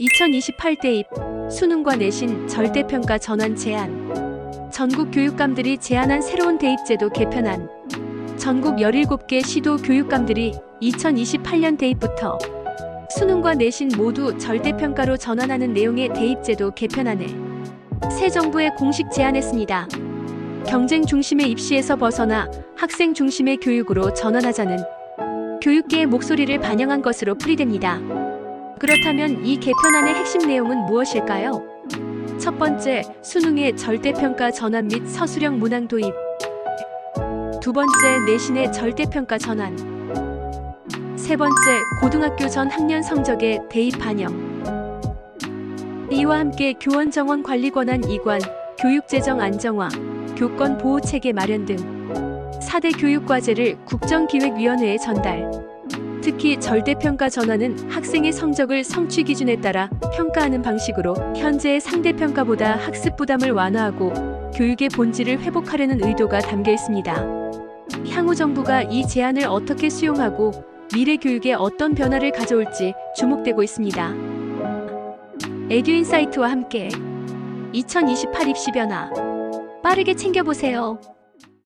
2028 대입 수능과 내신 절대평가 전환 제한 전국 교육감들이 제안한 새로운 대입제도 개편안 전국 17개 시도 교육감들이 2028년 대입부터 수능과 내신 모두 절대평가로 전환하는 내용의 대입제도 개편안을 새 정부에 공식 제안했습니다. 경쟁 중심의 입시에서 벗어나 학생 중심의 교육으로 전환하자는 교육계의 목소리를 반영한 것으로 풀이됩니다. 그렇다면 이 개편안의 핵심 내용은 무엇일까요? 첫 번째, 수능의 절대평가 전환 및 서술형 문항 도입. 두 번째, 내신의 절대평가 전환. 세 번째, 고등학교 전 학년 성적의 대입 반영. 이와 함께 교원 정원 관리 권한 이관, 교육재정 안정화, 교권 보호 체계 마련 등 4대 교육 과제를 국정기획위원회에 전달. 특히 절대평가 전환은 학생의 성적을 성취 기준에 따라 평가하는 방식으로 현재의 상대평가보다 학습 부담을 완화하고 교육의 본질을 회복하려는 의도가 담겨 있습니다. 향후 정부가 이 제안을 어떻게 수용하고 미래 교육에 어떤 변화를 가져올지 주목되고 있습니다. 에듀인사이트와 함께 2028 입시 변화 빠르게 챙겨보세요.